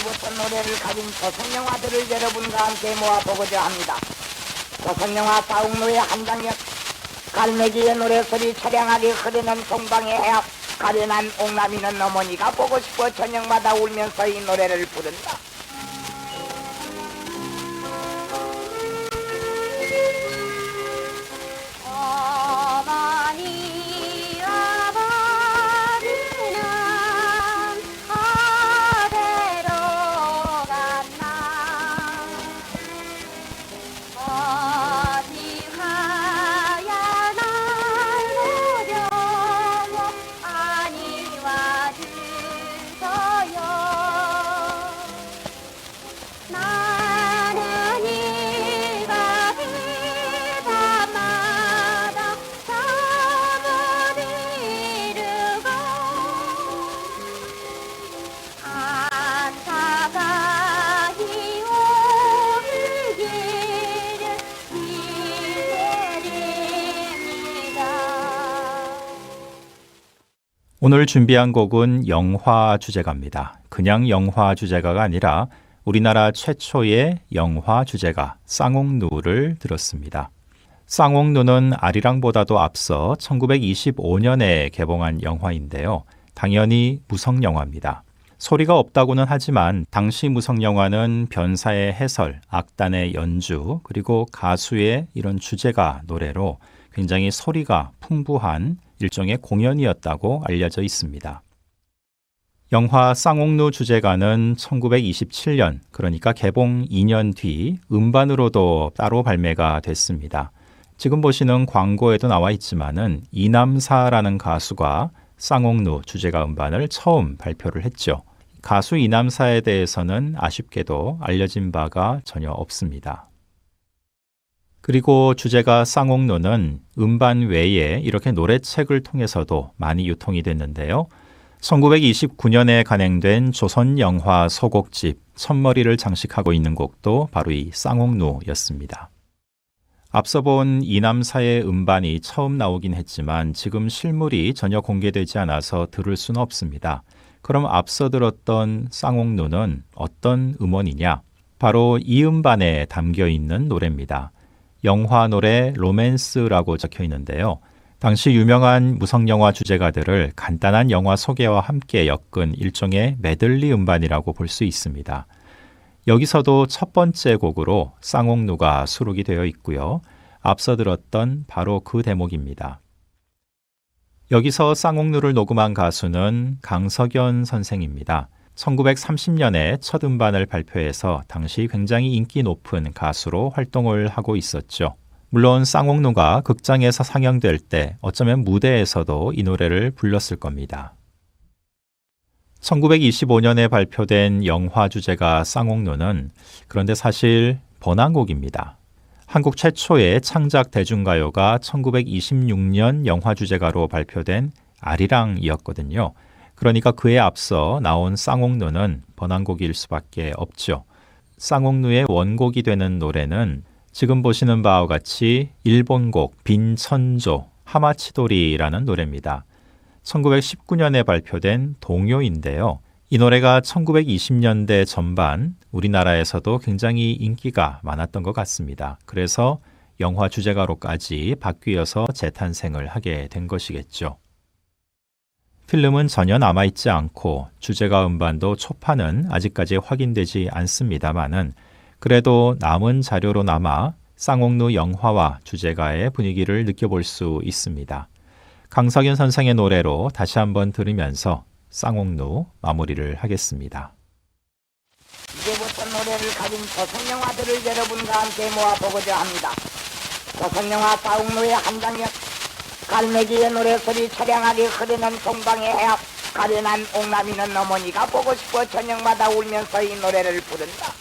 이제부터 노래를 가진 조선영화들을 여러분과 함께 모아보고자 합니다. 조선영화 싸움노의 한 장면 갈매기의 노래소리 차량하게 흐르는 동방의 해압 가련한 옥남이는 어머니가 보고 싶어 저녁마다 울면서 이 노래를 부른다. 오늘 준비한 곡은 영화 주제가입니다. 그냥 영화 주제가가 아니라 우리나라 최초의 영화 주제가 쌍옥누를 들었습니다. 쌍옥누는 아리랑보다도 앞서 1925년에 개봉한 영화인데요. 당연히 무성 영화입니다. 소리가 없다고는 하지만 당시 무성 영화는 변사의 해설, 악단의 연주, 그리고 가수의 이런 주제가 노래로 굉장히 소리가 풍부한 일종의 공연이었다고 알려져 있습니다. 영화 쌍옥루 주제가는 1927년, 그러니까 개봉 2년 뒤 음반으로도 따로 발매가 됐습니다. 지금 보시는 광고에도 나와 있지만은 이남사라는 가수가 쌍옥루 주제가 음반을 처음 발표를 했죠. 가수 이남사에 대해서는 아쉽게도 알려진 바가 전혀 없습니다. 그리고 주제가 쌍옥루는 음반 외에 이렇게 노래책을 통해서도 많이 유통이 됐는데요. 1929년에 간행된 조선 영화 소곡집 첫머리를 장식하고 있는 곡도 바로 이 쌍옥루였습니다. 앞서 본 이남사의 음반이 처음 나오긴 했지만 지금 실물이 전혀 공개되지 않아서 들을 수는 없습니다. 그럼 앞서 들었던 쌍옥루는 어떤 음원이냐? 바로 이 음반에 담겨 있는 노래입니다. 영화 노래 로맨스라고 적혀 있는데요. 당시 유명한 무성 영화 주제가들을 간단한 영화 소개와 함께 엮은 일종의 메들리 음반이라고 볼 수 있습니다. 여기서도 첫 번째 곡으로 쌍옥누가 수록이 되어 있고요. 앞서 들었던 바로 그 대목입니다. 여기서 쌍옥누를 녹음한 가수는 강석연 선생입니다. 1930년에 첫 음반을 발표해서 당시 굉장히 인기 높은 가수로 활동을 하고 있었죠. 물론 쌍옥누가 극장에서 상영될 때 어쩌면 무대에서도 이 노래를 불렀을 겁니다. 1925년에 발표된 영화 주제가 쌍옥누는 그런데 사실 번안곡입니다. 한국 최초의 창작 대중가요가 1926년 영화 주제가로 발표된 아리랑이었거든요. 그러니까 그에 앞서 나온 쌍옥누는 번안곡일 수밖에 없죠. 쌍옥누의 원곡이 되는 노래는 지금 보시는 바와 같이 일본곡 빈천조 하마치도리라는 노래입니다. 1919년에 발표된 동요인데요. 이 노래가 1920년대 전반 우리나라에서도 굉장히 인기가 많았던 것 같습니다. 그래서 영화 주제가로까지 바뀌어서 재탄생을 하게 된 것이겠죠. 필름은 전혀 남아있지 않고 주제가 음반도 초판은 아직까지 확인되지 않습니다만은 그래도 남은 자료로 남아 쌍옥루 영화와 주제가의 분위기를 느껴볼 수 있습니다. 강석연 선생의 노래로 다시 한번 들으면서 쌍옥루 마무리를 하겠습니다. 이제부터 노래를 가진 조선영화들을 여러분과 함께 모아보고자 합니다. 조선영화 싸움노의 한 장면 갈매기의 노래소리 차량하게 흐르는 동방의 해압 가련한 옥남이는 어머니가 보고 싶어 저녁마다 울면서 이 노래를 부른다.